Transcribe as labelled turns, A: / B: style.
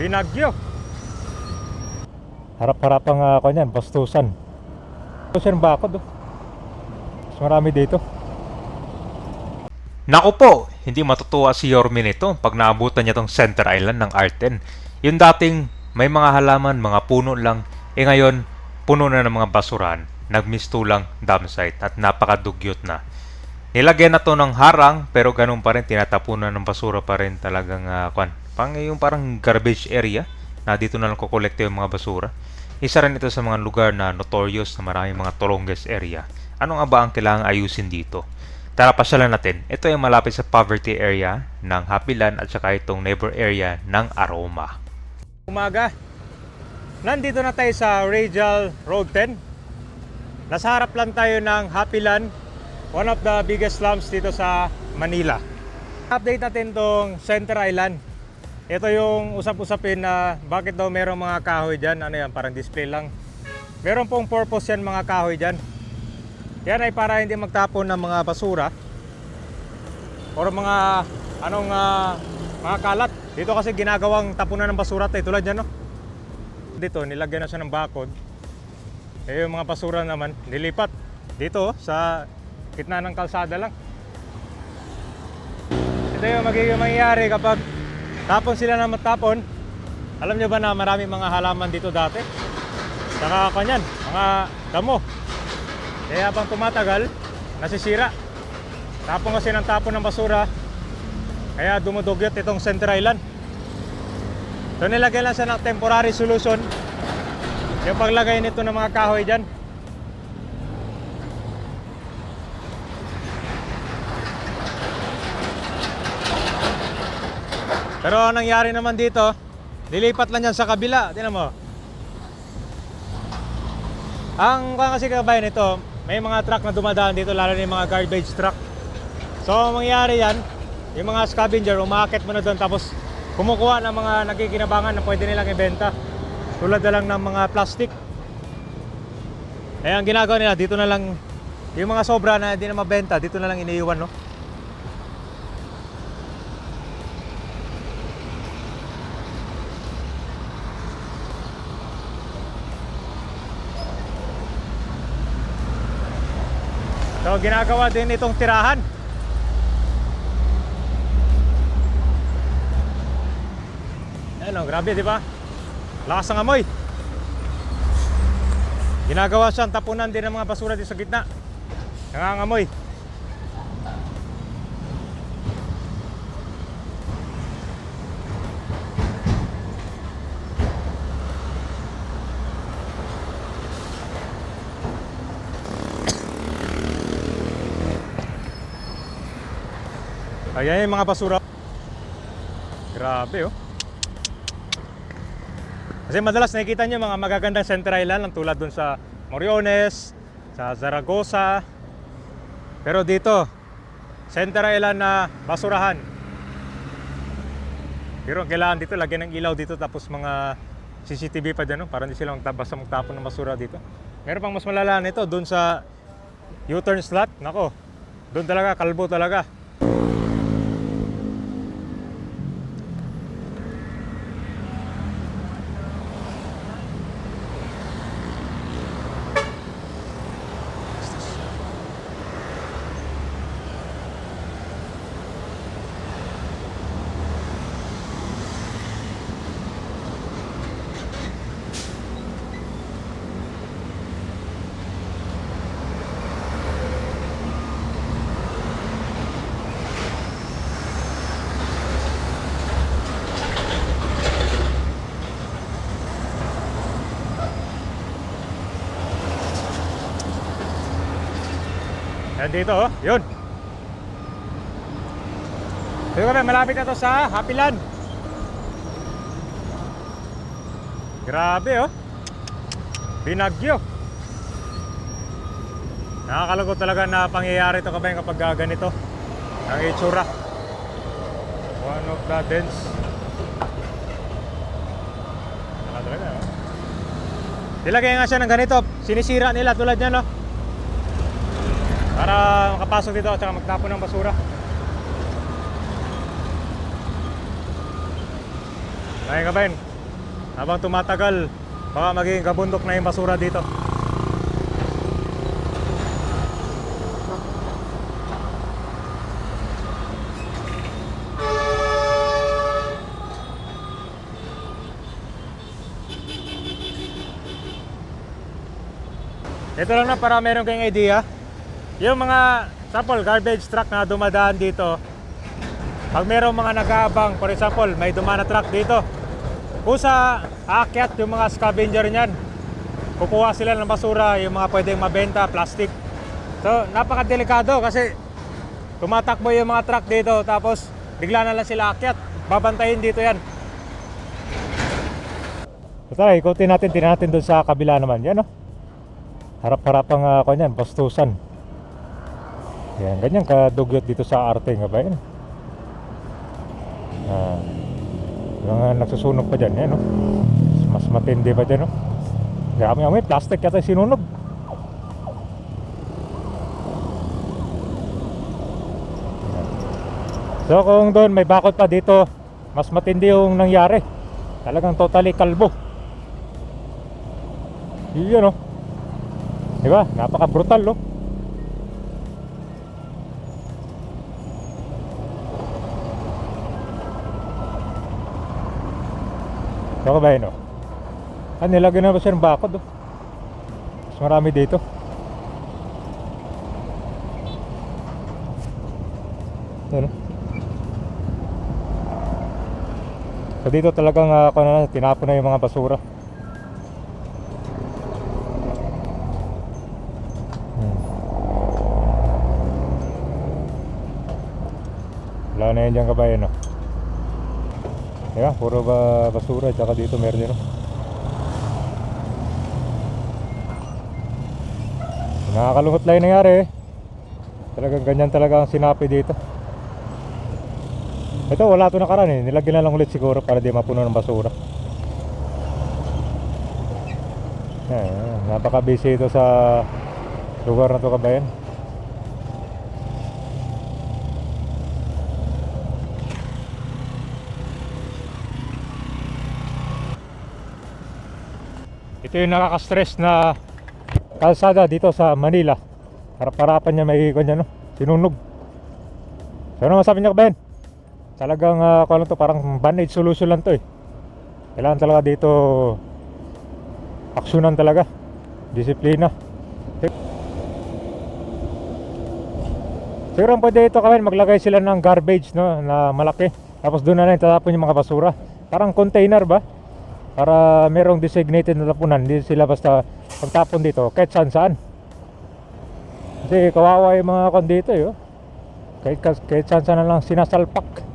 A: Binagyo. Harap-harapang uh, kanyan, bastusan. Bastusan bakod oh. Mas marami dito.
B: Naku po, hindi matutuwa si Yorme nito pag naabutan niya tong Center Island ng Arten. Yung dating may mga halaman, mga puno lang, eh ngayon puno na ng mga basuran, nagmistulang dam site at napakadugyot na. Nilagyan na to ng harang pero ganun pa rin tinatapunan ng basura pa rin talagang uh, kwan. Pang yung parang garbage area na dito na lang kukolekta yung mga basura. Isa rin ito sa mga lugar na notorious na maraming mga tolonges area. Ano nga ba ang kailangang ayusin dito? Tara pasyalan natin. Ito ay malapit sa poverty area ng Hapilan at saka itong neighbor area ng Aroma.
A: Umaga. Nandito na tayo sa Radial Road 10. Nasa harap lang tayo ng Happy Land, one of the biggest slums dito sa Manila. Update natin tong Center Island. Ito yung usap-usapin na bakit daw merong mga kahoy dyan. Ano yan, parang display lang. Meron pong purpose yan mga kahoy dyan. Yan ay para hindi magtapon ng mga basura or mga anong ah, mga kalat. Dito kasi ginagawang tapunan ng basura tayo tulad yan no. Dito nilagyan na siya ng bakod. Eh yung mga basura naman nilipat dito sa gitna ng kalsada lang. Ito yung magiging mangyayari kapag tapon sila na matapon. Alam niyo ba na marami mga halaman dito dati? Saka kanyan, mga damo. Kaya habang tumatagal, nasisira. Tapon kasi ng tapon ng basura, kaya dumudugyot itong Center Island. So nilagay lang siya temporary solution. Yung paglagay nito ng mga kahoy dyan. Pero ang nangyari naman dito, nilipat lang yan sa kabila. Tingnan mo. Ang kasi kabayan ito, may mga truck na dumadaan dito, lalo na yung mga garbage truck. So, ang mangyari yan, yung mga scavenger, umakit mo na doon tapos kumukuha ng mga nagkikinabangan na pwede nilang ibenta. Tulad na lang ng mga plastic. Eh, ang ginagawa nila, dito na lang, yung mga sobra na hindi na mabenta, dito na lang iniiwan, no? So, ginagawa din itong tirahan. Ayan o, grabe, di ba? Lakas ng amoy. Ginagawa siyang tapunan din ng mga basura dito sa gitna. Nangangamoy. Ayan yung mga basura. Grabe oh. Kasi madalas nakikita nyo mga magagandang Center Island lang tulad dun sa Moriones, sa Zaragoza. Pero dito, Center Island na basurahan. Pero ang kailangan dito, lagyan ng ilaw dito tapos mga CCTV pa dyan, no? para hindi sila basta magtapon ng basura dito. Meron pang mas malala nito, dun sa U-turn slot, nako, doon talaga, kalbo talaga. Yan dito, oh. Yun. Dito kami, malapit na to sa Happy Land. Grabe, oh. Binagyo. Nakakalungkot talaga na pangyayari ito kabayan kapag ganito. Ang itsura. One of the dens. Wala talaga, oh. Nilagay nga siya ng ganito. Sinisira nila tulad niya, no? Para makapasok dito at saka magtapon ng basura. Ayun kabayan, habang tumatagal, baka maging kabundok na yung basura dito. Ito lang na para meron kayong idea. Yung mga sample garbage truck na dumadaan dito, pag merong mga nag-aabang, for example, may dumaan na truck dito, kusa aakyat yung mga scavenger niyan. Kukuha sila ng basura, yung mga pwedeng mabenta, plastic. So, napakadelikado kasi tumatakbo yung mga truck dito tapos bigla na lang sila akyat. Babantayin dito yan. So, tara, ikutin natin, tingnan natin doon sa kabila naman. Yan, no? Harap-harapang uh, kanyan, bastusan. Yan, ganyan kadugyot dito sa arte nga ba yan? Ah, mga nagsusunog pa dyan, yan, no? Mas matindi pa dyan, no? Nga, may plastic yata sinunog. Yan. So kung doon may bakod pa dito, mas matindi yung nangyari. Talagang totally kalbo. Yun, no? Di ba? Napaka-brutal, no? Ba yun, no? Ah, nilagyan na ba siya ng bakod, oh? Mas marami dito. Yan, no? So dito talagang uh, na, tinapon na yung mga basura. Hmm. Wala na yan dyan kabayan, no? Kaya, puro ba basura, tsaka dito meron din? Nakakalungkot lang yung nangyari, eh. Talagang ganyan talaga ang sinapi dito. Ito, wala to nakaraan, eh. Nilagyan na lang ulit siguro para di mapuno ng basura. Yan, napaka-busy ito sa lugar na to kabayan. Ito yung nakaka-stress na kalsada dito sa Manila. Harap-harapan niya may kanya no, sinunog. So ano masabi niya kabayan? Talagang uh, kung ano to, parang band-aid solution lang to eh. Kailangan talaga dito aksyonan talaga. Disiplina. Siguro pwede ito kami maglagay sila ng garbage no, na malaki. Tapos doon na lang tatapon yung mga basura. Parang container ba? Para merong designated na tapunan. Hindi sila basta pagtapon dito kahit saan saan. Kasi kawawa yung mga kon dito eh. oh. Kahit, kahit saan saan na lang sinasalpak.